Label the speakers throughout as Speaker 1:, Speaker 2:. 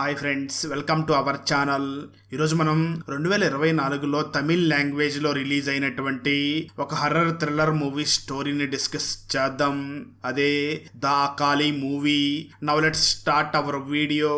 Speaker 1: Hi friends welcome to our channel. ఈరోజు మనం రెండు వేల ఇరవై నాలుగులో తమిళ్ లాంగ్వేజ్లో రిలీజ్ అయినటువంటి ఒక హర్రర్ థ్రిల్లర్ మూవీ స్టోరీని డిస్కస్ చేద్దాం. అదే the Kaali movie. Now let start our video.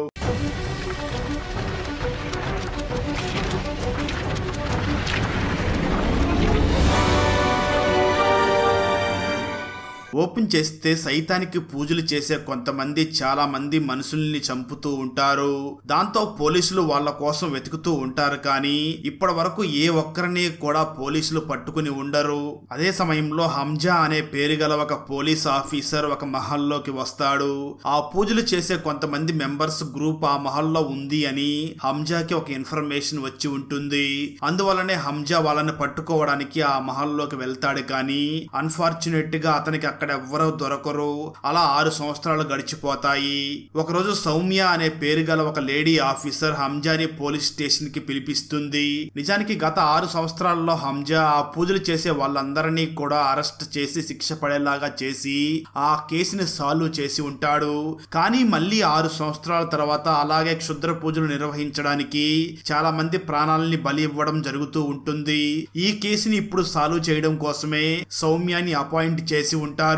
Speaker 1: Open చేస్తే సైతానికి పూజలు చేసే కొంతమంది చాలా మంది మనుషుల్ని చంపుతూ ఉంటారు. దాంతో పోలీసులు వాళ్ళ కోసం వెతుకుతూ ఉంటారు కానీ ఇప్పటి వరకు ఏ ఒక్కరిని కూడా పోలీసులు పట్టుకుని ఉండరు. అదే సమయంలో హంజా అనే పేరు గల ఒక పోలీస్ ఆఫీసర్ ఒక మహల్లోకి వస్తాడు. ఆ పూజలు చేసే కొంతమంది మెంబర్స్ గ్రూప్ ఆ మహల్లో ఉంది అని హంజాకి ఒక ఇన్ఫర్మేషన్ వచ్చి ఉంటుంది. అందువల్లనే హంజా వాళ్ళని పట్టుకోవడానికి ఆ మహల్లోకి వెళ్తాడు కానీ అన్ఫార్చునేట్గా అతనికి అక్కడ ఎవ్వరూ దొరకరు. అలా ఆరు సంవత్సరాలు గడిచిపోతాయి. ఒకరోజు సౌమ్య అనే పేరు గల ఒక లేడీ ఆఫీసర్ హంజాని పోలీస్ స్టేషన్కి పిలిపిస్తుంది. నిజానికి గత ఆరు సంవత్సరాల్లో హంజా ఆ పూజలు చేసే వాళ్ళందరినీ కూడా అరెస్ట్ చేసి శిక్ష పడేలాగా చేసి ఆ కేసుని సాల్వ్ చేసి ఉంటాడు. కానీ మళ్ళీ ఆరు సంవత్సరాల తర్వాత అలాగే క్షుద్ర పూజలు నిర్వహించడానికి చాలా మంది ప్రాణాలని బలి ఇవ్వడం జరుగుతూ ఉంటుంది. ఈ కేసుని ఇప్పుడు సాల్వ్ చేయడం కోసమే సౌమ్యాని అపాయింట్ చేసి ఉంటారు.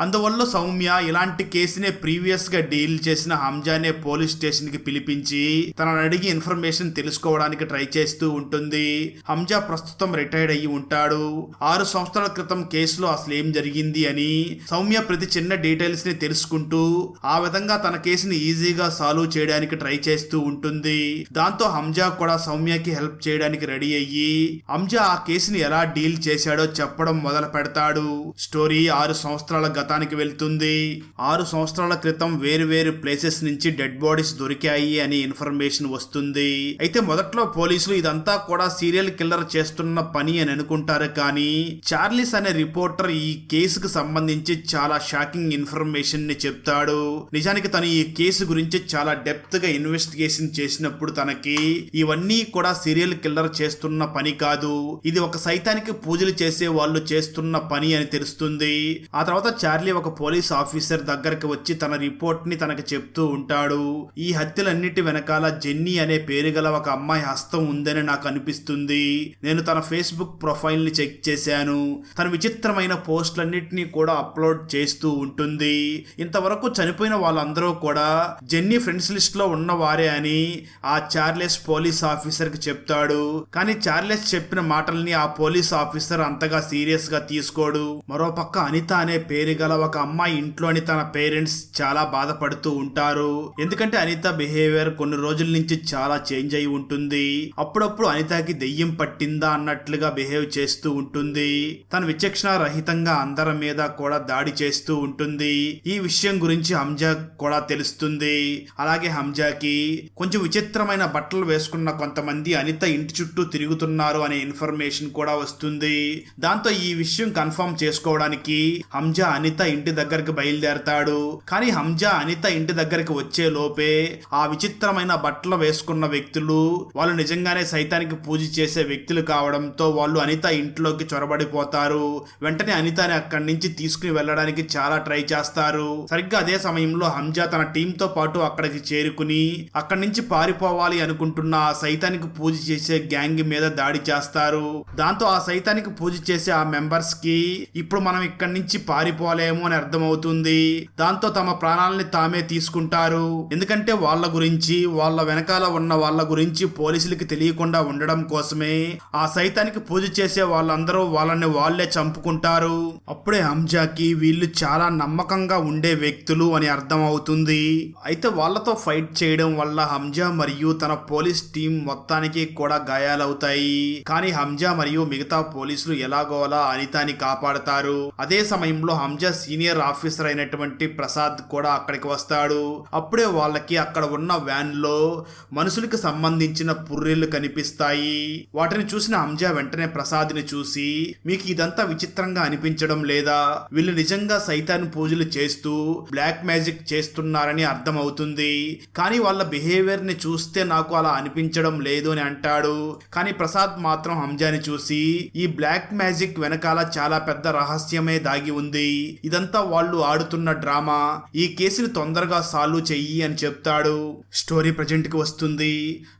Speaker 1: అందువల్ల సౌమ్య ఇలాంటి కేసునే ప్రీవియస్గా డీల్ చేసిన హంజానే పోలీస్ స్టేషన్కి పిలిపించి తనని అడిగి ఇన్ఫర్మేషన్ తెలుసుకోవడానికి ట్రై చేస్తూ ఉంటుంది. హంజా ప్రస్తుతం రిటైర్డ్ అయ్యి ఉంటాడు. ఆరు సంవత్సరాల క్రితం కేసులో అసలు ఏం జరిగింది అని సౌమ్య ప్రతి చిన్న డీటెయిల్స్ని తెలుసుకుంటూ ఆ విధంగా తన కేసుని ఈజీగా సాల్వ్ చేయడానికి ట్రై చేస్తూ ఉంటుంది. దాంతో హంజా కూడా సౌమ్యకి హెల్ప్ చేయడానికి రెడీ అయ్యి హంజా ఆ కేసుని ఎలా డీల్ చేశాడో చెప్పడం మొదలు పెడతాడు. స్టోరీ ఆరు సంవత్సరాల గతానికి వెళ్తుంది. ఆరు సంవత్సరాల క్రితం వేరు వేరు ప్లేసెస్ నుంచి డెడ్ బాడీస్ దొరికాయి అని ఇన్ఫర్మేషన్ వస్తుంది. అయితే మొదట్లో పోలీసులు ఇదంతా కూడా సీరియల్ కిల్లర్ చేస్తున్న పని అని అనుకుంటారు కానీ చార్లిస్ అనే రిపోర్టర్ ఈ కేసుకు సంబంధించి చాలా షాకింగ్ ఇన్ఫర్మేషన్ని చెప్తాడు. నిజానికి తను ఈ కేసు గురించి చాలా డెప్త్గా ఇన్వెస్టిగేషన్ చేసినప్పుడు తనకి ఇవన్నీ కూడా సీరియల్ కిల్లర్ చేస్తున్న పని కాదు. ఇది ఒక సైతానికి పూజలు చేసే వాళ్ళు చేస్తున్న పని అని తెలుస్తుంది. ఆ తర్వాత చార్లీ ఒక పోలీస్ ఆఫీసర్ దగ్గరకు వచ్చి తన రిపోర్ట్ని చెప్తూ ఉంటాడు. ఈ హత్యలన్నిటి వెనకాల జెన్నీ అనే పేరు గల ఒక అమ్మాయి హస్తం ఉందని నాకు అనిపిస్తుంది. నేను తన ఫేస్బుక్ ప్రొఫైల్ని చెక్ చేశాను. తన విచిత్రమైన పోస్టులన్నిటినీ కూడా అప్లోడ్ చేస్తూ ఉంటుంది. ఇంతవరకు చనిపోయిన వాళ్ళందరూ కూడా జెన్నీ ఫ్రెండ్స్ లిస్ట్లో ఉన్నవారే అని ఆ చార్లెస్ పోలీస్ ఆఫీసర్కి చెప్తాడు. కానీ చార్లెస్ చెప్పిన మాటల్ని ఆ పోలీస్ ఆఫీసర్ అంతగా సీరియస్గా తీసుకోడు. మరోపక్క అనిత అనే పేరు గల ఒక అమ్మాయి ఇంట్లోని తన పేరెంట్స్ చాలా బాధపడుతూ ఉంటారు. ఎందుకంటే అనిత బిహేవియర్ కొన్ని రోజుల నుంచి చాలా చేంజ్ అయి ఉంటుంది. అప్పుడప్పుడు అనితకి దెయ్యం పట్టిందా అన్నట్లుగా బిహేవ్ చేస్తూ ఉంటుంది. తన విచక్షణ రహితంగా అందరి మీద కూడా దాడి చేస్తూ ఉంటుంది. ఈ విషయం గురించి హంజా కూడా తెలుస్తుంది. అలాగే హంజాకి కొంచెం విచిత్రమైన బట్టలు వేసుకున్న కొంతమంది అనిత ఇంటి చుట్టూ తిరుగుతున్నారు అనే ఇన్ఫర్మేషన్ కూడా వస్తుంది. దాంతో ఈ విషయం కన్ఫర్మ్ చేసుకోవడానికి హంజా హంజా అనిత ఇంటి దగ్గరికి బయలుదేరతాడు. కానీ హంజా అనిత ఇంటి దగ్గరికి వచ్చే లోపే ఆ విచిత్రమైన బట్టలు వేసుకున్న వ్యక్తులు వాళ్ళు నిజంగానే సైతానికి పూజ చేసే వ్యక్తులు కావడంతో వాళ్ళు అనిత ఇంట్లోకి చొరబడిపోతారు. వెంటనే అనితని అక్కడి నుంచి తీసుకుని వెళ్ళడానికి చాలా ట్రై చేస్తారు. సరిగ్గా అదే సమయంలో హంజా తన టీంతో పాటు అక్కడికి చేరుకుని అక్కడి నుంచి పారిపోవాలి అనుకుంటున్న ఆ సైతానికి పూజ చేసే గ్యాంగ్ మీద దాడి చేస్తారు. దాంతో ఆ సైతానికి పూజ చేసే ఆ మెంబర్స్కి ఇప్పుడు మనం ఇక్కడి నుంచి పారిపోలేము అని అర్థమవుతుంది. దాంతో తమ ప్రాణాలని తామే తీసుకుంటారు. ఎందుకంటే వాళ్ళ గురించి వాళ్ళ వెనకాల ఉన్న వాళ్ళ గురించి పోలీసులకి తెలియకుండా ఉండడం కోసమే ఆ సైతానికి పూజ చేసే వాళ్ళందరూ వాళ్ళని వాళ్ళే చంపుకుంటారు. అప్పుడే హంజాకి వీళ్ళు చాలా నమ్మకంగా ఉండే వ్యక్తులు అని అర్థం అవుతుంది అయితే వాళ్ళతో ఫైట్ చేయడం వల్ల హంజా మరియు తన పోలీస్ టీం మొత్తానికి కూడా గాయాలవుతాయి. కానీ హంజా మరియు మిగతా పోలీసులు ఎలాగోలా అనితాని కాపాడతారు. అదే సమయంలో హంజా సీనియర్ ఆఫీసర్ అయినటువంటి ప్రసాద్ కూడా అక్కడికి వస్తాడు. అప్పుడే వాళ్ళకి అక్కడ ఉన్న వ్యాన్లో మనుషులకి సంబంధించిన పుర్రెలు కనిపిస్తాయి. వాటిని చూసిన హంజా వెంటనే ప్రసాద్ని చూసి మీకు ఇదంతా విచిత్రంగా అనిపించడం లేదా? వీళ్ళు నిజంగా సైతాన్ పూజలు చేస్తూ బ్లాక్ మ్యాజిక్ చేస్తున్నారని అర్థమవుతుంది. కానీ వాళ్ళ బిహేవియర్ని చూస్తే నాకు అలా అనిపించడం లేదు అని అంటాడు. కానీ ప్రసాద్ మాత్రం హంజాని చూసి ఈ బ్లాక్ మ్యాజిక్ వెనకాల చాలా పెద్ద రహస్యమే దాగి ఉంది. ఉంది. ఇదంతా వాళ్ళు ఆడుతున్న డ్రామా. ఈ కేసుని తొందరగా సాల్వ్ చెయ్యి అని చెప్తాడు. స్టోరీ ప్రజెంట్కి వస్తుంది.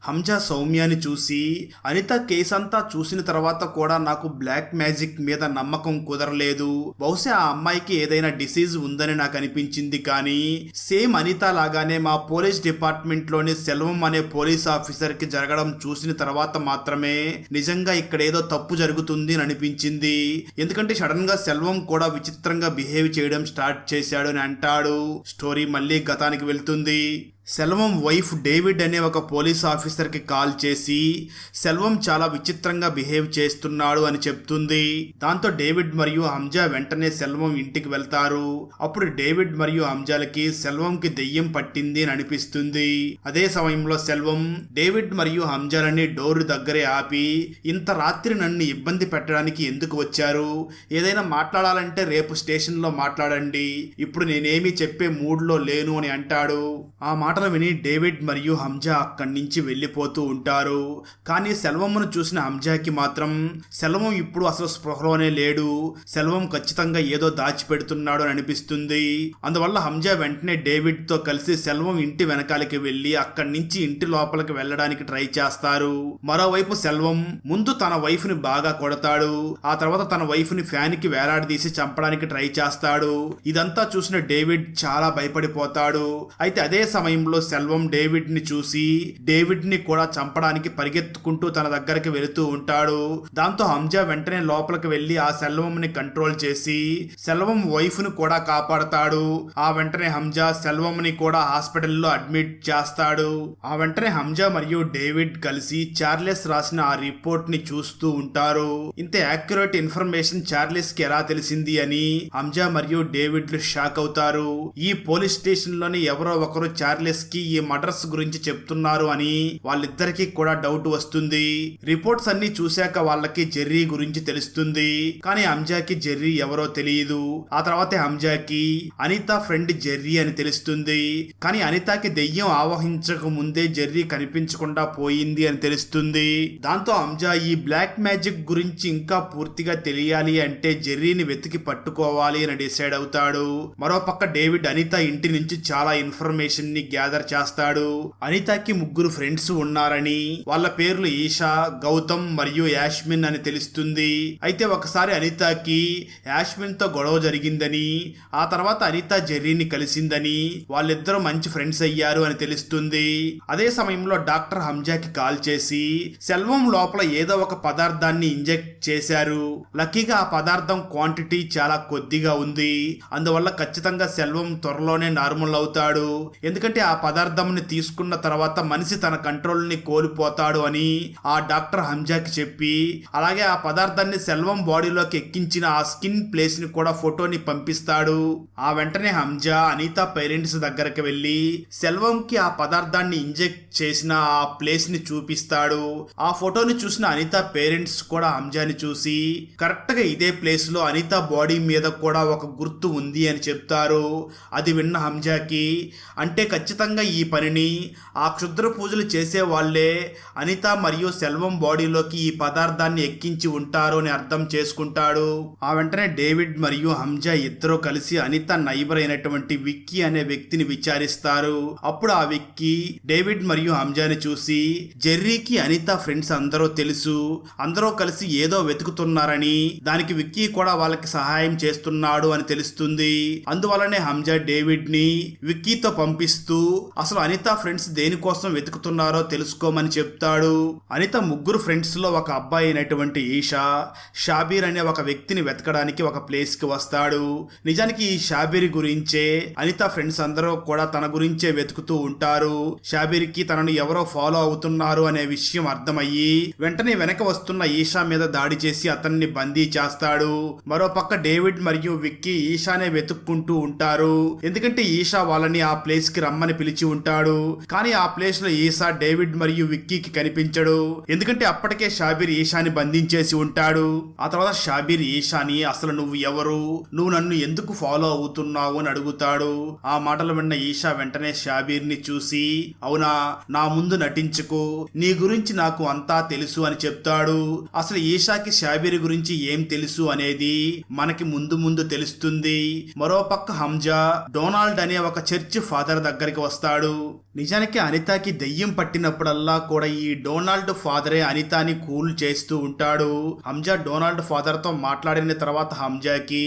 Speaker 1: హంజా సౌమ్యాని చూసి అనిత కేసు అంతా చూసిన తర్వాత కూడా నాకు బ్లాక్ మ్యాజిక్ మీద నమ్మకం కుదరలేదు. బహుశా ఆ అమ్మాయికి ఏదైనా డిసీజ్ ఉందని నాకు అనిపించింది కానీ సేమ్ అనిత లాగానే మా పోలీస్ డిపార్ట్మెంట్లోని సెల్వం అనే పోలీస్ ఆఫీసర్కి జరగడం చూసిన తర్వాత మాత్రమే నిజంగా ఇక్కడ ఏదో తప్పు జరుగుతుంది అని అనిపించింది. ఎందుకంటే సడన్గా సెల్వం కూడా విచిత్రంగా బిహేవ్ చేయడం స్టార్ట్ చేశాడు అని అంటాడు. స్టోరీ మళ్ళీ గతానికి వెళ్తుంది. సెల్వం వైఫ్ డేవిడ్ అనే ఒక పోలీస్ ఆఫీసర్కి కాల్ చేసి సెల్వం చాలా విచిత్రంగా బిహేవ్ చేస్తున్నాడు అని చెప్తుంది. దాంతో డేవిడ్ మరియు హంజా వెంటనే సెల్వం ఇంటికి వెళ్తారు. అప్పుడు డేవిడ్ మరియు హంజాలకి సెల్వంకి దెయ్యం పట్టింది అని అనిపిస్తుంది. అదే సమయంలో సెల్వం డేవిడ్ మరియు హంజాలని డోర్ దగ్గరే ఆపి ఇంత రాత్రి నన్ను ఇబ్బంది పెట్టడానికి ఎందుకు వచ్చారు? ఏదైనా మాట్లాడాలంటే రేపు స్టేషన్లో మాట్లాడండి. ఇప్పుడు నేనేమీ చెప్పే మూడ్లో లేను అని అంటాడు. ఆ మాటలు విని డేవిడ్ మరియు హంజా అక్కడి నుంచి వెళ్ళిపోతూ ఉంటారు. కానీ సెల్వంను చూసిన హంజాకి మాత్రం సెల్వం ఇప్పుడు అసలు స్పృహలోనే లేడు. సెల్వం ఖచ్చితంగా ఏదో దాచిపెడుతున్నాడు అని అనిపిస్తుంది. అందువల్ల హంజా వెంటనే డేవిడ్తో కలిసి సెల్వం ఇంటి వెనకాలకి వెళ్ళి అక్కడి నుంచి ఇంటి లోపలికి వెళ్ళడానికి ట్రై చేస్తారు. మరోవైపు సెల్వం ముందు తన వైఫ్ని బాగా కొడతాడు. ఆ తర్వాత తన వైఫ్ని ఫ్యాన్కి వేలాడదీసి చంపడానికి ట్రై చేస్తాడు. ఇదంతా చూసిన డేవిడ్ చాలా భయపడిపోతాడు. అయితే అదే సమయం సమయంలో సెల్వం డేవిడ్ని చూసి డేవిడ్ని కూడా చంపడానికి పరిగెత్తుకుంటూ తన దగ్గరికి వెళుతూ ఉంటాడు. దాంతో హంజా వెంటనే లోపలికి వెళ్ళి ఆ సెల్వం ని కంట్రోల్ చేసి సెల్వం వైఫ్ను కూడా కాపాడతాడు. ఆ వెంటనే హంజా సెల్వం ని కూడా హాస్పిటల్లో అడ్మిట్ చేస్తాడు. ఆ వెంటనే హంజా మరియు డేవిడ్ కలిసి చార్లెస్ రాసిన ఆ రిపోర్ట్ని చూస్తూ ఉంటారు. ఇంత యాక్యురేట్ ఇన్ఫర్మేషన్ చార్లెస్కి ఎలా తెలిసింది అని హంజా మరియు డేవిడ్ షాక్ అవుతారు. ఈ పోలీస్ స్టేషన్లోని ఎవరో ఒకరు చార్లెస్ కి ఈ మర్డర్స్ గురించి చెప్తున్నారు అని వాళ్ళిద్దరికీ కూడా డౌట్ వస్తుంది. రిపోర్ట్స్ అన్ని చూశాక వాళ్ళకి జెర్రీ గురించి తెలుస్తుంది. కానీ హంజాకి జెర్రీ ఎవరో తెలియదు ఆ తర్వాత హంజాకి అనిత ఫ్రెండ్ జెర్రీ అని తెలుస్తుంది. కానీ అనితకి దెయ్యం ఆవహించక ముందే జెర్రీ కనిపించకుండా పోయింది అని తెలుస్తుంది. దాంతో హంజా ఈ బ్లాక్ మ్యాజిక్ గురించి ఇంకా పూర్తిగా తెలియాలి అంటే జెర్రీని వెతికి పట్టుకోవాలి అని డిసైడ్ అవుతాడు. మరోపక్క డేవిడ్ అనిత ఇంటి నుంచి చాలా ఇన్ఫర్మేషన్ని గ్యాదర్ చేస్తాడు. అనితకి ముగ్గురు ఫ్రెండ్స్ ఉన్నారని వాళ్ళ పేర్లు ఈషా గౌతమ్ మరియు యాష్మిన్ అని తెలుస్తుంది. అయితే ఒకసారి అనితకి యాష్మిన్తో గొడవ జరిగిందని ఆ తర్వాత అనిత జెర్రీని కలిసిందని వాళ్ళిద్దరూ మంచి ఫ్రెండ్స్ అయ్యారు అని తెలుస్తుంది. అదే సమయంలో డాక్టర్ హంజాకి కాల్ చేసి సెల్వం లోపల ఏదో ఒక పదార్థాన్ని ఇంజెక్ట్ చేశారు. లక్కీగా ఆ పదార్థం క్వాంటిటీ చాలా కొద్దిగా ఉంది. అందువల్ల ఖచ్చితంగా సెల్వం త్వరలోనే నార్మల్ అవుతాడు. ఎందుకంటే ఆ పదార్థంని తీసుకున్న తర్వాత మనిషి తన కంట్రోల్ని కోల్పోతాడు అని ఆ డాక్టర్ హంజాకి చెప్పి అలాగే ఆ పదార్థాన్ని సెల్వం బాడీలోకి ఎక్కించిన ఆ స్కిన్ ప్లేస్ని కూడా ఫోటోని పంపిస్తాడు. ఆ వెంటనే హంజా అనిత పేరెంట్స్ దగ్గరికి వెళ్ళి సెల్వంకి ఆ పదార్థాన్ని ఇంజెక్ట్ చేసిన ఆ ప్లేస్ని చూపిస్తాడు. ఆ ఫోటోని చూసిన అనిత పేరెంట్స్ కూడా హంజాని చూసి కరెక్ట్గా ఇదే ప్లేస్లో అనిత బాడీ మీద కూడా ఒక గుర్తు ఉంది అని చెప్తారు. అది విన్న హంజాకి అంటే ఖచ్చితంగా ఈ పనిని ఆ క్షుద్ర పూజలు చేసేవాళ్ళే అనిత మరియు సెల్వం బాడీలోకి ఈ పదార్థాన్ని ఎక్కించి ఉంటారు అని అర్థం చేసుకుంటాడు. ఆ వెంటనే డేవిడ్ మరియు హంజా ఇద్దరు కలిసి అనిత నైబర్ అయినటువంటి విక్కీ అనే వ్యక్తిని విచారిస్తారు. అప్పుడు ఆ విక్కీ డేవిడ్ మరియు హంజాని చూసి జెర్రీకి అనిత ఫ్రెండ్స్ అందరూ తెలుసు. అందరూ కలిసి ఏదో వెతుకుతున్నారని దానికి విక్కీ కూడా వాళ్ళకి సహాయం చేస్తున్నాడు అని తెలుస్తుంది. అందువలనే హంజా డేవిడ్ని విక్కీతో పంపిస్తూ అసలు అనిత ఫ్రెండ్స్ దేనికోసం వెతుకుతున్నారో తెలుసుకోమని చెప్తాడు. అనిత ముగ్గురు ఫ్రెండ్స్లో ఒక అబ్బాయి అయినటువంటి ఈషా షాబీర్ అనే ఒక వ్యక్తిని వెతకడానికి ఒక ప్లేస్కి వస్తాడు. నిజానికి ఈ షాబీర్ గురించే అనిత ఫ్రెండ్స్ అందరూ కూడా తన గురించే వెతుకుతూ ఉంటారు. షాబీర్కి తనను ఎవరో ఫాలో అవుతున్నారు అనే విషయం అర్థమయ్యి వెంటనే వెనక వస్తున్న ఈషా మీద దాడి చేసి అతన్ని బందీ చేస్తాడు. మరోపక్క డేవిడ్ మరియు విక్కీ ఈషానే వెతుక్కుంటూ ఉంటారు. ఎందుకంటే ఈషా వాళ్ళని ఆ ప్లేస్కి రమ్మని పిలిచి ఉంటాడు. కానీ ఆ ప్లేస్లో ఈసా డేవిడ్ మరియు విక్కీకి కనిపించడు. ఎందుకంటే అప్పటికే షాబీర్ ఈషాని బంధించేసి ఉంటాడు. ఆ తర్వాత షాబీర్ ఈషాని అసలు నువ్వు ఎవరు? నువ్వు నన్ను ఎందుకు ఫాలో అవుతున్నావు? అని అడుగుతాడు. ఆ మాటలు విన్న ఈషా వెంటనే షాబీర్ని చూసి అవునా? నా ముందు నటించుకో. నీ గురించి నాకు అంతా తెలుసు అని చెప్తాడు. అసలు ఈషాకి షాబీర్ గురించి ఏం తెలుసు అనేది మనకి ముందు ముందు తెలుస్తుంది. మరోపక్క హంజా డొనాల్డ్ అనే ఒక చర్చ్ ఫాదర్ దగ్గరికి వస్తాడు. నిజానికి అనితాకి దెయ్యం పట్టినప్పుడల్లా కూడా ఈ డొనాల్డ్ ఫాదరే అనితాని కూల్ చేస్తూ ఉంటాడు. హంజా డొనాల్డ్ ఫాదర్తో మాట్లాడిన తర్వాత హంజాకి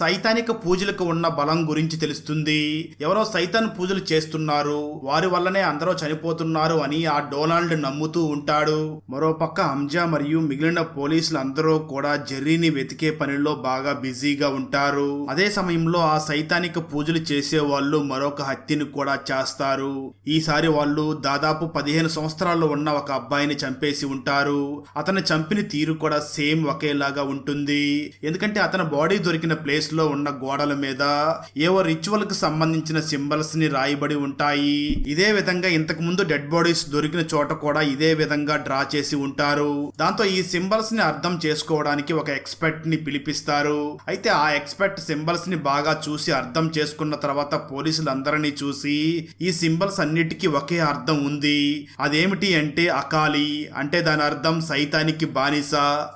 Speaker 1: సైతానిక పూజలకు ఉన్న బలం గురించి తెలుస్తుంది. ఎవరో సైతాన్ పూజలు చేస్తున్నారు వారి వల్లనే అందరూ చనిపోతున్నారు అని ఆ డొనాల్డ్ నమ్ముతూ ఉంటాడు. మరోపక్క హంజా మరియు మిగిలిన పోలీసులు అందరూ కూడా జెర్రీని వెతికే పనిలో బాగా బిజీగా ఉంటారు. అదే సమయంలో ఆ సైతానిక పూజలు చేసే వాళ్ళు మరొక హత్యను కూడా చేస్తారు. ఈసారి వాళ్ళు దాదాపు పదిహేను సంవత్సరాల్లో ఉన్న ఒక అబ్బాయిని చంపేసి ఉంటారు. అతను చంపిన తీరు కూడా సేమ్ ఒకేలాగా ఉంటుంది. ఎందుకంటే అతని బాడీ దొరికిన ప్లేస్లో ఉన్న గోడల మీద ఏవో రిచువల్కు సంబంధించిన సింబల్స్ని రాయబడి ఉంటాయి. ఇదే విధంగా ఇంతకు ముందు డెడ్ బాడీస్ దొరికిన చోట కూడా ఇదే విధంగా డ్రా చేసి ఉంటారు. దాంతో ఈ సింబల్స్ని అర్థం చేసుకోవడానికి ఒక ఎక్స్పర్ట్ని పిలిపిస్తారు. అయితే ఆ ఎక్స్పర్ట్ సింబల్స్ని బాగా చూసి అర్థం చేసుకున్న తర్వాత పోలీసులు అందరినీ చూసి ఈ సింబల్స్ అన్నిటికీ ఒకే అర్థం ఉంది. అదేమిటి అంటే అకాలి. అంటే దాని అర్థం సైతానికి బానిస.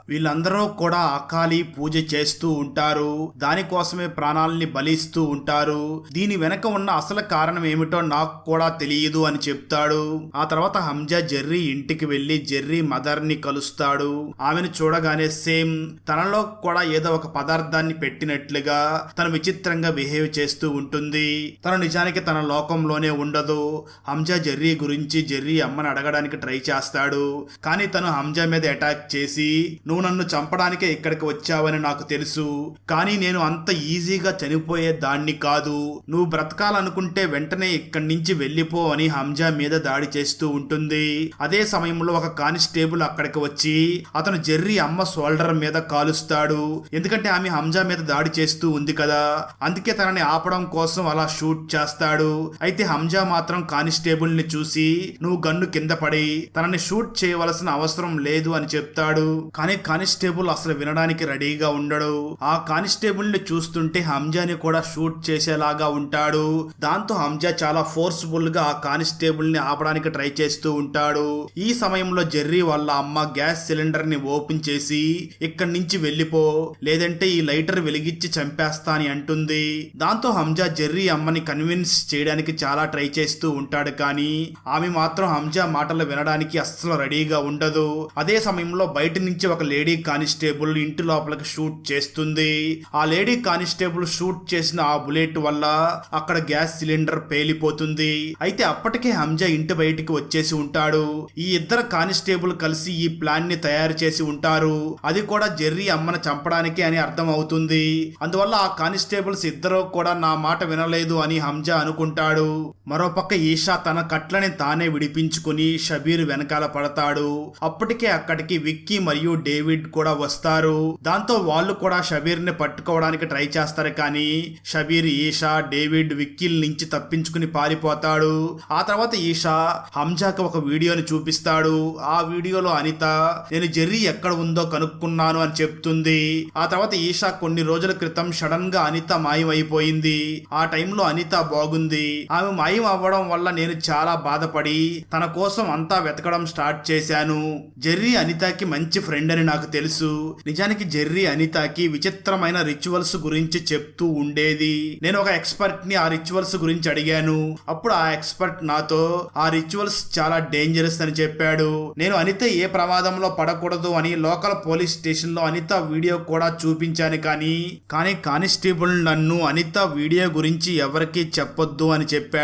Speaker 1: వీళ్ళందరూ కూడా అకాలి పూజ చేస్తూ ఉంటారు. దానికోసమే ప్రాణాలని బలిస్తూ ఉంటారు. దీని వెనక ఉన్న అసలు కారణం ఏమిటో నాకు కూడా తెలియదు అని చెప్తాడు. ఆ తర్వాత హంజా జెర్రీ ఇంటికి వెళ్ళి జెర్రీ మదర్ని కలుస్తాడు. ఆమెను చూడగానే సేమ్ తనలో కూడా ఏదో ఒక పదార్థాన్ని పెట్టినట్లుగా తను విచిత్రంగా బిహేవ్ చేస్తూ ఉంటుంది. తను నిజానికి తన లోకంలో అమ్మనే ఉండదు. హంజా జెర్రీ గురించి జెర్రీ అమ్మని అడగడానికి ట్రై చేస్తాడు. కానీ తను హంజా మీద అటాక్ చేసి నువ్వు నన్ను చంపడానికే ఇక్కడికి వచ్చావని నాకు తెలుసు. కానీ నేను అంత ఈజీగా చనిపోయే దాన్ని కాదు. నువ్వు బ్రతకాలనుకుంటే వెంటనే ఇక్కడి నుంచి వెళ్ళిపో అని హంజా మీద దాడి చేస్తూ ఉంటుంది. అదే సమయంలో ఒక కానిస్టేబుల్ అక్కడికి వచ్చి అతను జెర్రీ అమ్మ షోల్డర్ మీద కాలుస్తాడు. ఎందుకంటే ఆమె హంజా మీద దాడి చేస్తూ ఉంది కదా. అందుకే తనని ఆపడం కోసం అలా షూట్ చేస్తాడు. అయితే హంజా మాత్రం కానిస్టేబుల్ని చూసి నువ్వు గన్ను కింద పడి తనని షూట్ చేయవలసిన అవసరం లేదు అని చెప్తాడు. కానీ కానిస్టేబుల్ అసలు వినడానికి రెడీగా ఉండడు. ఆ కానిస్టేబుల్ని చూస్తుంటే హంజాని కూడా షూట్ చేసేలాగా ఉంటాడు. దాంతో హంజా చాలా ఫోర్స్ఫుల్గా ఆ కానిస్టేబుల్ని ఆపడానికి ట్రై చేస్తూ ఉంటాడు. ఈ సమయంలో జెర్రీ వాళ్ళ అమ్మ గ్యాస్ సిలిండర్ని ఓపెన్ చేసి ఇక్కడి నుంచి వెళ్ళిపో లేదంటే ఈ లైటర్ వెలిగించి చంపేస్తా అని అంటుంది. దాంతో హంజా జెర్రీ అమ్మని కన్విన్స్ చేయడానికి చాలా చాలా ట్రై చేస్తూ ఉంటాడు కానీ ఆమె మాత్రం హంజా మాటలు వినడానికి అస్సలు రెడీగా ఉండదు. అదే సమయంలో బయట నుంచి ఒక లేడీ కానిస్టేబుల్ ఇంటి లోపలికి షూట్ చేస్తుంది. ఆ లేడీ కానిస్టేబుల్ షూట్ చేసిన ఆ బుల్లెట్ వల్ల అక్కడ గ్యాస్ సిలిండర్ పేలిపోతుంది. అయితే అప్పటికే హంజా ఇంటి బయటికి వచ్చేసి ఉంటాడు. ఈ ఇద్దరు కానిస్టేబుల్ కలిసి ఈ ప్లాన్ని తయారు చేసి ఉంటారు. అది కూడా జెర్రీ అమ్మను చంపడానికి అని అర్థం అవుతుంది. అందువల్ల ఆ కానిస్టేబుల్స్ ఇద్దరు కూడా నా మాట వినలేదు అని హంజా అనుకుంటాడు. మరోపక్క ఈషా తన కట్లని తానే విడిపించుకుని షబీర్ వెనకాల పడతాడు. అప్పటికే అక్కడికి విక్కీ మరియు డేవిడ్ కూడా వస్తారు. దాంతో వాళ్ళు కూడా షబీర్ని పట్టుకోవడానికి ట్రై చేస్తారు కానీ షబీర్ ఈషా డేవిడ్ విక్కీల నుంచి తప్పించుకుని పారిపోతాడు. ఆ తర్వాత ఈషా హంజాకి ఒక వీడియోని చూపిస్తాడు. ఆ వీడియోలో అనిత నేను జెర్రీ ఎక్కడ ఉందో కనుక్కున్నాను అని చెప్తుంది. ఆ తర్వాత ఈషా కొన్ని రోజుల క్రితం సడన్గా అనిత మాయమైపోయింది. ఆ టైంలో అనిత బాగుంది. ఆమె మాయం అవ్వడం వల్ల నేను చాలా బాధపడి తన కోసం అంతా వెతకడం స్టార్ట్ చేశాను. జెర్రీ అనితకి మంచి ఫ్రెండ్ అని నాకు తెలుసు. నిజానికి జెర్రీ అనితకి విచిత్రమైన రిచువల్స్ గురించి చెప్తూ ఉండేది. నేను ఒక ఎక్స్పర్ట్ని ఆ రిచువల్స్ గురించి అడిగాను. అప్పుడు ఆ ఎక్స్పర్ట్ నాతో ఆ రిచువల్స్ చాలా డేంజరస్ అని చెప్పాడు. నేను అనిత ఏ ప్రమాదంలో పడకూడదు అని లోకల్ పోలీస్ స్టేషన్లో అనిత వీడియో కూడా చూపించాను కానీ కానీ కానిస్టేబుల్ నన్ను అనిత వీడియో గురించి ఎవరికీ చెప్పొద్దు అని చెప్పాడు.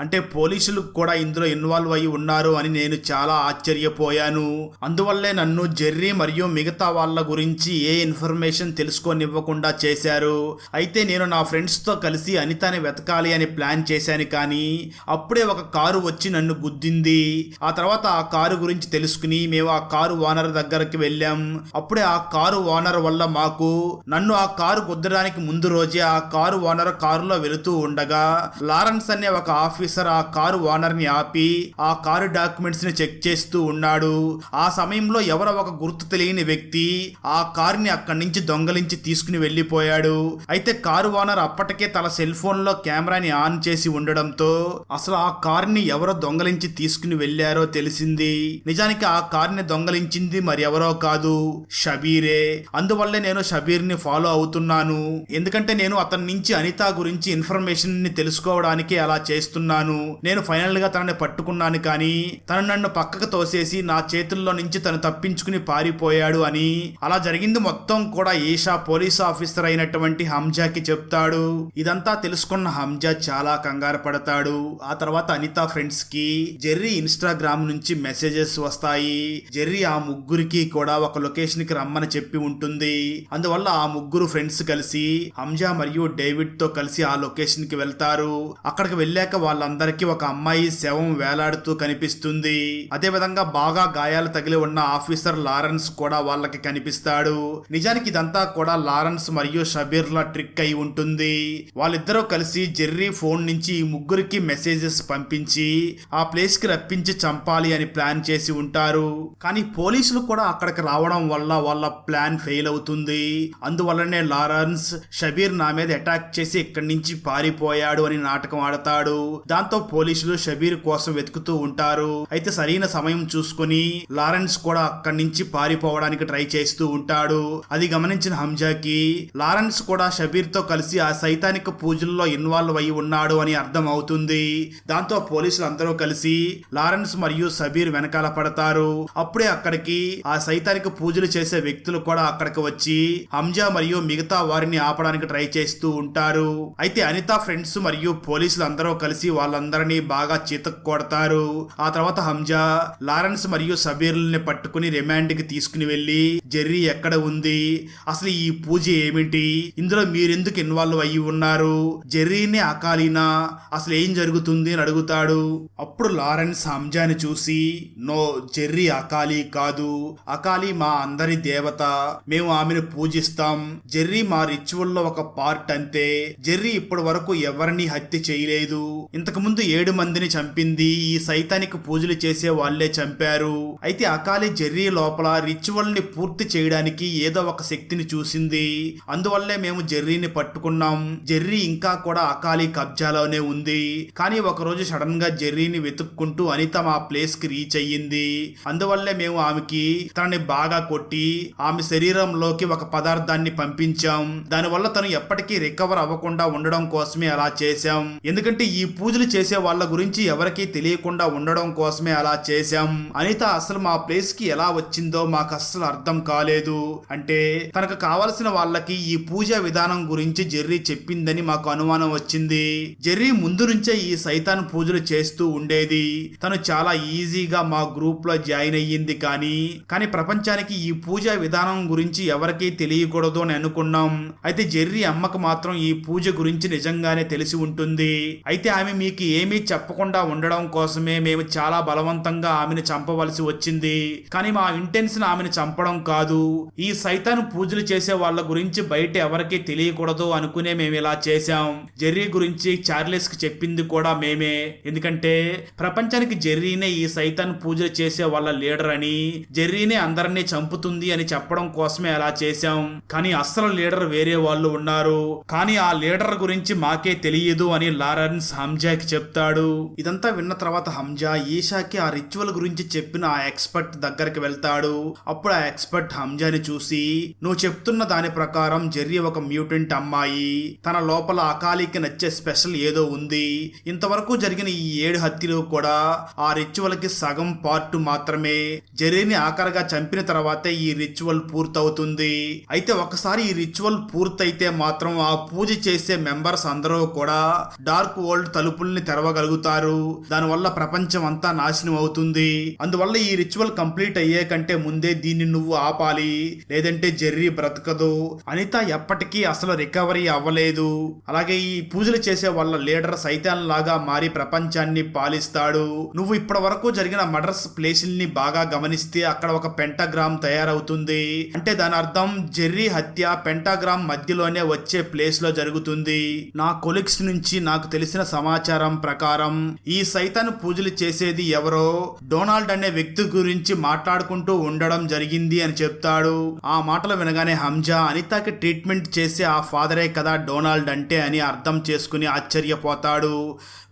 Speaker 1: అంటే పోలీసులు కూడా ఇందులో ఇన్వాల్వ్ అయి ఉన్నారు అని నేను చాలా ఆశ్చర్యపోయాను. అందువల్లే నన్ను జెర్రీ మరియు మిగతా వాళ్ళ గురించి ఏ ఇన్ఫర్మేషన్ తెలుసుకోనివ్వకుండా చేశారు. అయితే నేను నా ఫ్రెండ్స్తో కలిసి అనితని వెతకాలి అని ప్లాన్ చేశాను కానీ అప్పుడే ఒక కారు వచ్చి నన్ను గుద్దింది. ఆ తర్వాత ఆ కారు గురించి తెలుసుకుని మేము ఆ కారు ఓనర్ దగ్గరికి వెళ్ళాం. అప్పుడే ఆ కారు ఓనర్ వల్ల మాకు నన్ను ఆ కారు గుద్దడానికి ముందు రోజే ఆ కారు ఓనర్ కారులో వెళుతూ ఉండగా లారెన్స్ అనే ఒక ఆఫీసర్ ఆ కారు ఓనర్ని ఆపి ఆ కారు డాక్యుమెంట్స్ని చెక్ చేస్తూ ఉన్నాడు. ఆ సమయంలో ఎవరో ఒక గుర్తు తెలియని వ్యక్తి ఆ కారుని అక్కడి నుంచి దొంగలించి తీసుకుని వెళ్ళిపోయాడు అయితే కారు ఓనర్ అప్పటికే తన సెల్ ఫోన్లో కెమెరాని ఆన్ చేసి ఉండడంతో అసలు ఆ కారుని ఎవరో దొంగలించి తీసుకుని వెళ్ళారో తెలిసింది. నిజానికి ఆ కారుని దొంగలించింది మరి ఎవరో కాదు షబీరే. అందువల్లే నేను షబీర్ని ఫాలో అవుతున్నాను. ఎందుకంటే నేను అతని నుంచి అనిత గురించి ఇన్ఫర్మేషన్ని తెలుసుకోవడానికి అలా చేస్తున్నాను. నేను ఫైనల్గా తనని పట్టుకున్నాను కానీ తను నన్ను పక్కకు తోసేసి నా చేతుల్లో నుంచి తను తప్పించుకుని పారిపోయాడు అని. అలా జరిగింది మొత్తం కూడా ఈషా పోలీస్ ఆఫీసర్ అయినటువంటి హంజాకి చెప్తాడు. ఇదంతా తెలుసుకున్న హంజా చాలా కంగారు పడతాడు. ఆ తర్వాత అనిత ఫ్రెండ్స్కి జెర్రీ ఇన్స్టాగ్రామ్ నుంచి మెసేజెస్ వస్తాయి. జెర్రీ ఆ ముగ్గురికి కూడా ఒక లొకేషన్కి రమ్మని చెప్పి ఉంటుంది. అందువల్ల ఆ ముగ్గురు ఫ్రెండ్స్ కలిసి హంజా మరియు డేవిడ్తో కలిసి ఆ లొకేషన్కి వెళ్తారు. అక్కడికి వెళ్ళి వెళ్ళాక వాళ్ళందరికీ ఒక అమ్మాయి శవం వేలాడుతూ కనిపిస్తుంది. అదే విధంగా బాగా గాయాలు తగిలి ఉన్న ఆఫీసర్ లారెన్స్ కూడా వాళ్ళకి కనిపిస్తాడు. నిజానికి ఇదంతా కూడా లారెన్స్ మరియు షబీర్ల ట్రిక్ అయి ఉంటుంది. వాళ్ళిద్దరూ కలిసి జెర్రీ ఫోన్ నుంచి ఈ ముగ్గురికి మెసేజెస్ పంపించి ఆ ప్లేస్కి రప్పించి చంపాలి అని ప్లాన్ చేసి ఉంటారు. కానీ పోలీసులు కూడా అక్కడికి రావడం వల్ల వాళ్ళ ప్లాన్ ఫెయిల్ అవుతుంది. అందువల్లనే లారెన్స్ షబీర్ నా మీద అటాక్ చేసి ఇక్కడి నుంచి పారిపోయాడు అని నాటకం ఆడతాడు. దాంతో పోలీసులు షబీర్ కోసం వెతుకుతూ ఉంటారు. అయితే సరైన సమయం చూసుకుని లారెన్స్ కూడా అక్కడి నుంచి పారిపోవడానికి ట్రై చేస్తూ ఉంటాడు. అది గమనించిన హంజాకి లారెన్స్ కూడా షబీర్తో కలిసి ఆ సైతానిక పూజల్లో ఇన్వాల్వ్ అయి ఉన్నాడు అని అర్థం అవుతుంది. దాంతో పోలీసులు అందరూ కలిసి లారెన్స్ మరియు సబీర్ వెనకాల పడతారు. అప్పుడే అక్కడికి ఆ సైతానిక పూజలు చేసే వ్యక్తులు కూడా అక్కడికి వచ్చి హంజా మరియు మిగతా వారిని ఆపడానికి ట్రై చేస్తూ ఉంటారు. అయితే అనిత ఫ్రెండ్స్ మరియు పోలీసులు అందరూ కలిసి వాళ్ళందరినీ బాగా చీతకు కొడతారు. ఆ తర్వాత హంజా లారెన్స్ మరియు సబీర్లని పట్టుకుని రిమాండ్కి తీసుకుని వెళ్ళి జెర్రీ ఎక్కడ ఉంది? అసలు ఈ పూజ ఏమిటి? ఇందులో మీరెందుకు ఇన్వాల్వ్ అయ్యి ఉన్నారు? జెర్రీని అకాలీనా? అసలు ఏం జరుగుతుంది అని అడుగుతాడు. అప్పుడు లారెన్స్ హంజాని చూసి నో జెర్రీ అకాలీ కాదు. అకాలీ మా అందరి దేవత. మేము ఆమెను పూజిస్తాం. జెర్రీ మా రిచువల్లో ఒక పార్ట్ అంతే. జెర్రీ ఇప్పటి వరకు ఎవరిని హత్య చేయలేదు. ఇంతకు ముందు ఏడు మందిని చంపింది. ఈ సైతానికి పూజలు చేసే వాళ్ళే చంపారు. అయితే అకాలి జెర్రీ లోపల రిచువల్ని పూర్తి చేయడానికి ఏదో ఒక శక్తిని చూసింది. అందువల్లే మేము జెర్రీని పట్టుకున్నాం. జెర్రీ ఇంకా కూడా అకాలి కబ్జాలోనే ఉంది. కానీ ఒక రోజు సడన్గా జెర్రీని వెతుక్కుంటూ అనిత మా ప్లేస్కి రీచ్ అయ్యింది. అందువల్లే మేము ఆమెకి తనని బాగా కొట్టి ఆమె శరీరంలోకి ఒక పదార్థాన్ని పంపించాం. దానివల్ల తను ఎప్పటికీ రికవర్ అవ్వకుండా ఉండడం కోసమే అలా చేశాం. ఎందుకంటే ఈ పూజలు చేసే వాళ్ళ గురించి ఎవరికీ తెలియకుండా ఉండడం కోసమే అలా చేశాం. అనిత అసలు మా ప్లేస్కి ఎలా వచ్చిందో మాకు అస్సలు అర్థం కాలేదు. అంటే తనకు కావలసిన వాళ్ళకి ఈ పూజా విధానం గురించి జెర్రీ చెప్పిందని మాకు అనుమానం వచ్చింది. జెర్రీ ముందు నుంచే ఈ సైతాన్ పూజలు చేస్తూ ఉండేది. తను చాలా ఈజీగా మా గ్రూప్లో జాయిన్ అయ్యింది కానీ కానీ ప్రపంచానికి ఈ పూజా విధానం గురించి ఎవరికీ తెలియకూడదు అని అనుకున్నాం. అయితే జెర్రీ అమ్మకు మాత్రం ఈ పూజ గురించి నిజంగానే తెలిసి ఉంటుంది. అయితే ఆమె మీకు ఏమీ చెప్పకుండా ఉండడం కోసమే మేము చాలా బలవంతంగా ఆమెను చంపవలసి వచ్చింది. కానీ మా ఇంటెన్షన్ ఆమెను చంపడం కాదు. ఈ సైతాన్ పూజలు చేసే వాళ్ళ గురించి బయట ఎవరికి తెలియకూడదు అనుకునే మేము ఇలా చేశాం. జెర్రీ గురించి చార్లెస్కి చెప్పింది కూడా మేమే. ఎందుకంటే ప్రపంచానికి జెర్రీనే ఈ సైతాన్ పూజలు చేసే వాళ్ళ లీడర్ అని జెర్రీనే అందరినీ చంపుతుంది అని చెప్పడం కోసమే అలా చేశాం. కానీ అస్సలు లీడర్ వేరే వాళ్ళు ఉన్నారు. కానీ ఆ లీడర్ గురించి మాకే తెలియదు అని లారెన్స్ హంజాకి చెప్తాడు. ఇదంతా విన్న తర్వాత హంజా ఈషాకి ఆ రిచువల్ గురించి చెప్పిన ఆ ఎక్స్పర్ట్ దగ్గరికి వెళ్తాడు. అప్పుడు ఆ ఎక్స్పర్ట్ హంజాని చూసి నువ్వు చెప్తున్న దాని ప్రకారం జెర్రీ ఒక మ్యూటెంట్ అమ్మాయి. తన లోపల అకాలీకి నచ్చే స్పెషల్ ఏదో ఉంది. ఇంతవరకు జరిగిన ఈ ఏడు హత్యలు కూడా ఆ రిచువల్కి సగం పార్ట్ మాత్రమే. జెర్రీని ఆఖరిగా చంపిన తర్వాతే ఈ రిచువల్ పూర్తవుతుంది. అయితే ఒకసారి ఈ రిచువల్ పూర్తయితే మాత్రం ఆ పూజ చేసే మెంబర్స్ అందరూ కూడా డార్క్ వరల్డ్ తలుపుల్ని తెరవగలుగుతారు. దానివల్ల ప్రపంచం అంతా నాశనం అవుతుంది. అందువల్ల ఈ రిచువల్ కంప్లీట్ అయ్యే కంటే ముందే దీన్ని నువ్వు ఆపాలి. లేదంటే జెర్రీ బ్రతకదు. అనిత ఎప్పటికీ అసలు రికవరీ అవ్వలేదు. అలాగే ఈ పూజలు చేసే వాళ్ళ లీడర్ సైతాన్ లాగా మారి ప్రపంచాన్ని పాలిస్తాడు. నువ్వు ఇప్పటి వరకు జరిగిన మర్డర్స్ ప్లేసుల్ని బాగా గమనిస్తే అక్కడ ఒక పెంటాగ్రామ్ తయారవుతుంది. అంటే దాని అర్థం జెర్రీ హత్య పెంటాగ్రామ్ మధ్యలోనే వచ్చే ప్లేస్లో జరుగుతుంది. నా కొలిక్స్ నుంచి నాకు తెలిసిన వచ్చిన సమాచారం ప్రకారం ఈ సైతాన్ పూజలు చేసేది ఎవరో డొనాల్డ్ అనే వ్యక్తి గురించి మాట్లాడుకుంటూ ఉండడం జరిగింది అని చెప్తాడు. ఆ మాటలు వినగానే హంజా అనితాకి ట్రీట్మెంట్ చేసే ఆ ఫాదరే కదా డొనాల్డ్ అంటే అని అర్థం చేసుకుని ఆశ్చర్యపోతాడు.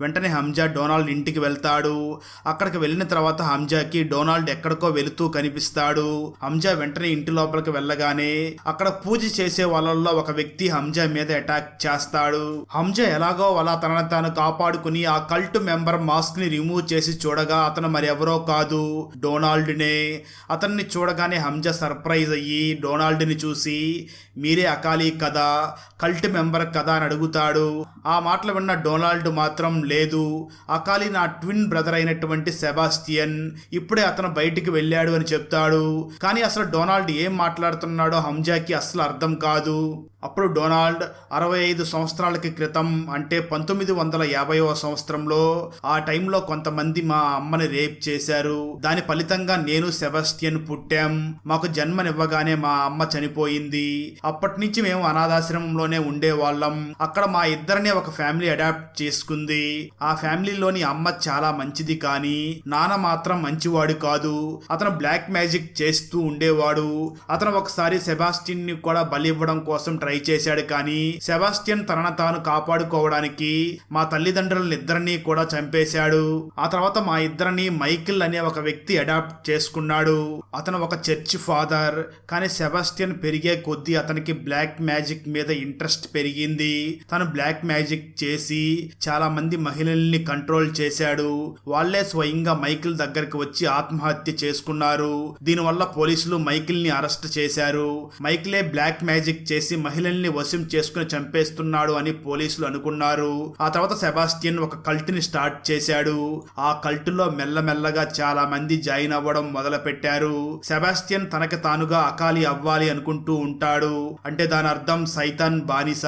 Speaker 1: వెంటనే హంజా డొనాల్డ్ ఇంటికి వెళ్తాడు. అక్కడికి వెళ్ళిన తర్వాత హంజాకి డొనాల్డ్ ఎక్కడికో వెళుతూ కనిపిస్తాడు. హంజా వెంటనే ఇంటి లోపలికి వెళ్ళగానే అక్కడ పూజ చేసే వాళ్ళల్లో ఒక వ్యక్తి హంజా మీద అటాక్ చేస్తాడు. హంజా ఎలాగో అలా తనను తాను కాపాడుకుని ఆ కల్ట్ మెంబర్ మాస్క్ని రిమూవ్ చేసి చూడగా అతను మరి ఎవరో కాదు డొనాల్డ్నే. అతన్ని చూడగానే హంజ సర్ప్రైజ్ అయ్యి డొనాల్డ్ని చూసి మీరే అకాలీ కదా కల్ట్ మెంబర్ కదా అని అడుగుతాడు. ఆ మాటలు విన్న డొనాల్డ్ మాత్రం లేదు. అకాలి నా ట్విన్ బ్రదర్ అయినటువంటి సెబాస్టియన్ ఇప్పుడే అతను బయటికి వెళ్ళాడు అని చెప్తాడు. కానీ అసలు డొనాల్డ్ ఏం మాట్లాడుతున్నాడో హంజాకి అస్సలు అర్థం కాదు. అప్పుడు డొనాల్డ్ అరవై ఐదు సంవత్సరాలకి క్రితం అంటే పంతొమ్మిది వందల యాభైవ సంవత్సరంలో ఆ టైంలో కొంతమంది మా అమ్మని రేప్ చేశారు. దాని ఫలితంగా నేను సెబాస్టియన్ పుట్టాం. మాకు జన్మనివ్వగానే మా అమ్మ చనిపోయింది. అప్పటి నుంచి మేము అనాథాశ్రమంలోనే ఉండేవాళ్ళం. అక్కడ మా ఇద్దరిని ఒక ఫ్యామిలీ అడాప్ట్ చేసుకుంది. ఆ ఫ్యామిలీలోని అమ్మ చాలా మంచిది కానీ నాన్న మాత్రం మంచివాడు కాదు. అతను బ్లాక్ మ్యాజిక్ చేస్తూ ఉండేవాడు. అతను ఒకసారి సెబాస్టియన్ని కూడా బలి ఇవ్వడం కోసం ట్రై చేశాడు కానీ సెబాస్టియన్ తనను తాను కాపాడుకోవడానికి మా తల్లిదండ్రులను ఇద్దరిని కూడా చంపేశాడు. ఆ తర్వాత మా ఇద్దరిని మైకిల్ అనే ఒక వ్యక్తి అడాప్ట్ చేసుకున్నాడు. అతను ఒక చర్చ్ ఫాదర్ కానీ సెబాస్టియన్ పెరిగే కొద్దీ అతనికి బ్లాక్ మ్యాజిక్ మీద ఇంట్రెస్ట్ పెరిగింది. తను బ్లాక్ మ్యాజిక్ మ్యాజిక్ చేసి చాలా మంది మహిళల్ని కంట్రోల్ చేశాడు. వాళ్ళే స్వయంగా మైకిల్ దగ్గరికి వచ్చి ఆత్మహత్య చేసుకున్నారు. దీనివల్ల పోలీసులు మైకిల్ని అరెస్ట్ చేశారు. మైకిలే బ్లాక్ మ్యాజిక్ చేసి మహిళల్ని వశం చేసుకుని చంపేస్తున్నాడు అని పోలీసులు అనుకున్నారు. ఆ తర్వాత సెబాస్టియన్ ఒక కల్ట్ని స్టార్ట్ చేశాడు. ఆ కల్ట్లో మెల్లమెల్లగా చాలా మంది జాయిన్ అవ్వడం మొదలు పెట్టారు సెబాస్టియన్ తనకి తానుగా అకాలి అవ్వాలి అనుకుంటూ ఉంటాడు. అంటే దాని అర్థం సైతాన్ బానిస.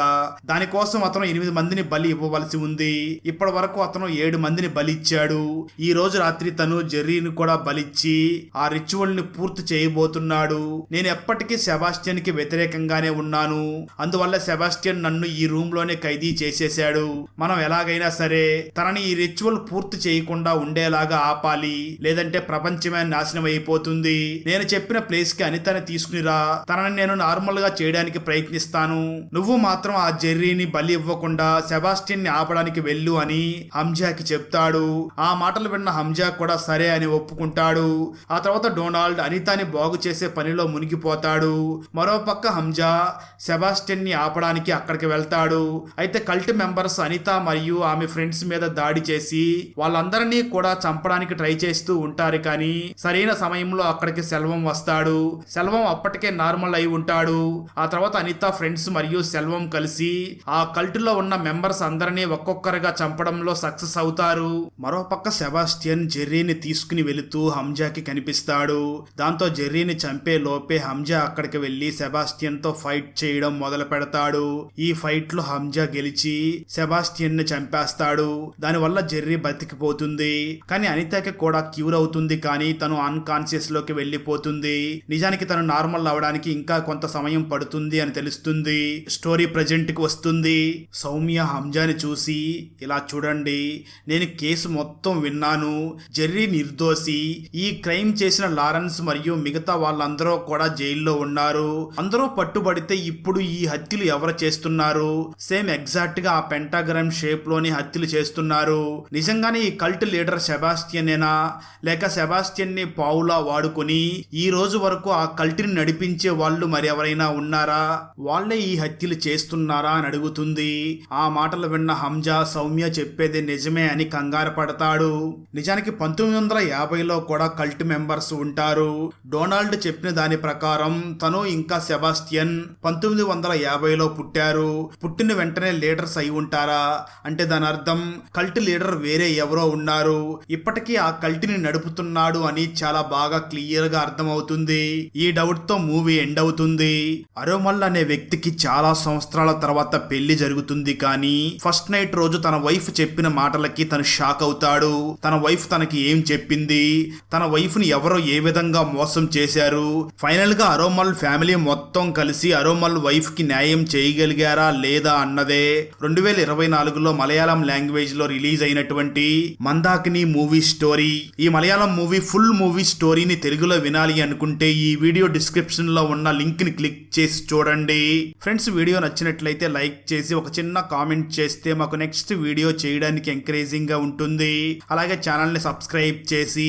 Speaker 1: దానికోసం అతను ఎనిమిది మందిని బలి ఇవ్వవలసి ఉంది. ఇప్పటి వరకు అతను ఏడు మందిని బలిచ్చాడు. ఈ రోజు రాత్రి తను జెర్రీని కూడా బలిచ్చి ఆ రిచువల్ని పూర్తి చేయబోతున్నాడు. నేను ఎప్పటికీ సెబాస్టియన్కి వ్యతిరేకంగానే ఉన్నాను. అందువల్ల సెబాస్టియన్ నన్ను ఈ రూమ్లోనే ఖైదీ చేసేశాడు. మనం ఎలాగైనా సరే తనని ఈ రిచువల్ పూర్తి చేయకుండా ఉండేలాగా ఆపాలి. లేదంటే ప్రపంచమే నాశనం అయిపోతుంది. నేను చెప్పిన ప్లేస్కి అనితని తీసుకునిరా తనని నేను నార్మల్గా చేయడానికి ప్రయత్నిస్తాను. నువ్వు మాత్రం ఆ జెర్రీని బలి ఇవ్వకుండా సెబాస్టియన్ని ఆపడానికి వెళ్ళు అని హంజాకి చెప్తాడు. ఆ మాటలు విన్న హంజా కూడా సరే అని ఒప్పుకుంటాడు. ఆ తర్వాత డొనాల్డ్ అనితాని బాగు చేసే పనిలో మునిగిపోతాడు. మరోపక్క హంజా సెబాస్టియన్ని ఆపడానికి అక్కడికి వెళ్తాడు. అయితే కల్ట్ మెంబర్స్ అనిత మరియు ఆమె ఫ్రెండ్స్ మీద దాడి చేసి వాళ్ళందరినీ కూడా చంపడానికి ట్రై చేస్తూ ఉంటారు కానీ సరైన సమయంలో అక్కడికి సెల్వం వస్తాడు. సెల్వం అప్పటికే నార్మల్ అయి ఉంటాడు. ఆ తర్వాత అనిత ఫ్రెండ్స్ మరియు సెల్వం కలిసి ఆ కల్ట్లో ఉన్న మెంబర్స్ అందరినీ ఒక్కొక్కరుగా చంపడంలో సక్సెస్ అవుతారు. మరోపక్క సెబాస్టియన్ జెర్రీని తీసుకుని వెళుతూ హంజాకి కనిపిస్తాడు. దాంతో జెర్రీని చంపే లోపే హంజా అక్కడికి వెళ్ళి సెబాస్టియన్తో ఫైట్ చేయడం మొదలు పెడతాడు. ఈ ఫైట్లో హంజా గెలిచి సెబాస్టియన్ని చంపేస్తాడు. దానివల్ల జెర్రీ బతికిపోతుంది. కానీ అనితకి కూడా క్యూర్ అవుతుంది కానీ తను అన్కాన్షియస్లోకి వెళ్ళిపోతుంది. నిజానికి తను నార్మల్ అవడానికి ఇంకా కొంత సమయం పడుతుంది అని తెలుస్తుంది. స్టోరీ ప్రజెంట్కి వస్తుంది. సౌమ్య హంజాని చూసి ఇలా చూడండి నేను కేసు మొత్తం విన్నాను. జెర్రీ నిర్దోషి. ఈ క్రైమ్ చేసిన లారెన్స్ మరియు మిగతా వాళ్ళందరూ కూడా జైల్లో ఉన్నారు. అందరూ పట్టుబడితే ఇప్పుడు ఈ హత్యలు ఎవరు చేస్తున్నారు? సేమ్ ఎగ్జాక్ట్గా ఆ పెంటాగ్రామ్ షేప్లోని హత్యలు చేస్తున్నారు. నిజంగానే ఈ కల్ట్ లీడర్ సెబాస్టియనేనా? లేక సెబాస్టియన్ని పావులా వాడుకొని ఈ రోజు వరకు ఆ కల్టిని నడిపించే వాళ్ళు మరి ఎవరైనా ఉన్నారా? వాళ్ళే ఈ హత్యలు చేస్తున్నారా? అని అడుగుతుంది. ఆ ఆ మాటలు విన్న హంజా సౌమ్య చెప్పేది నిజమే అని కంగారు పడతాడు. నిజానికి పంతొమ్మిది వందల యాభైలో కూడా కల్ట్ మెంబర్స్ ఉంటారు. డొనాల్డ్ చెప్పిన దాని ప్రకారం తను ఇంకా సెబాస్టియన్ పంతొమ్మిది వందల యాభైలో పుట్టారు. పుట్టిన వెంటనే లీడర్స్ అయి ఉంటారా? అంటే దాని అర్థం కల్ట్ లీడర్ వేరే ఎవరో ఉన్నారు. ఇప్పటికీ ఆ కల్ట్ని నడుపుతున్నాడు అని చాలా బాగా క్లియర్గా అర్థమవుతుంది. ఈ డౌట్తో మూవీ ఎండ్ అవుతుంది. అరోమల్ అనే వ్యక్తికి చాలా సంవత్సరాల తర్వాత పెళ్ళి జరుగుతుంది కానీ కానీ ఫస్ట్ నైట్ రోజు తన వైఫ్ చెప్పిన మాటలకి తను షాక్ అవుతాడు. తన వైఫ్ తనకి ఏం చెప్పింది? తన వైఫ్ని ఎవరో ఏ విధంగా మోసం చేశారు? ఫైనల్గా అరోమల్ ఫ్యామిలీ మొత్తం కలిసి అరోమల్ వైఫ్కి న్యాయం చేయగలిగారా లేదా అన్నదే. రెండు వేల ఇరవై నాలుగులో మలయాళం లాంగ్వేజ్లో రిలీజ్ అయినటువంటి మందాకిని మూవీ స్టోరీ. ఈ మలయాళం మూవీ ఫుల్ మూవీ స్టోరీని తెలుగులో వినాలి అనుకుంటే ఈ వీడియో డిస్క్రిప్షన్లో ఉన్న లింక్ని క్లిక్ చేసి చూడండి. ఫ్రెండ్స్ వీడియో నచ్చినట్లయితే లైక్ చేసి ఒక చిన్న కామెంట్ చేస్తే మాకు నెక్స్ట్ వీడియో చేయడానికి ఎంకరేజింగ్గా ఉంటుంది. అలాగే ఛానల్ని సబ్స్క్రైబ్ చేసి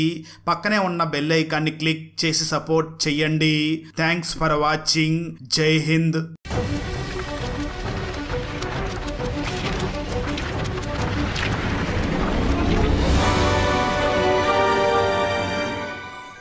Speaker 1: పక్కనే ఉన్న బెల్ ఐకాన్ని క్లిక్ చేసి సపోర్ట్ చేయండి థ్యాంక్స్ ఫర్ వాచింగ్ జై హింద్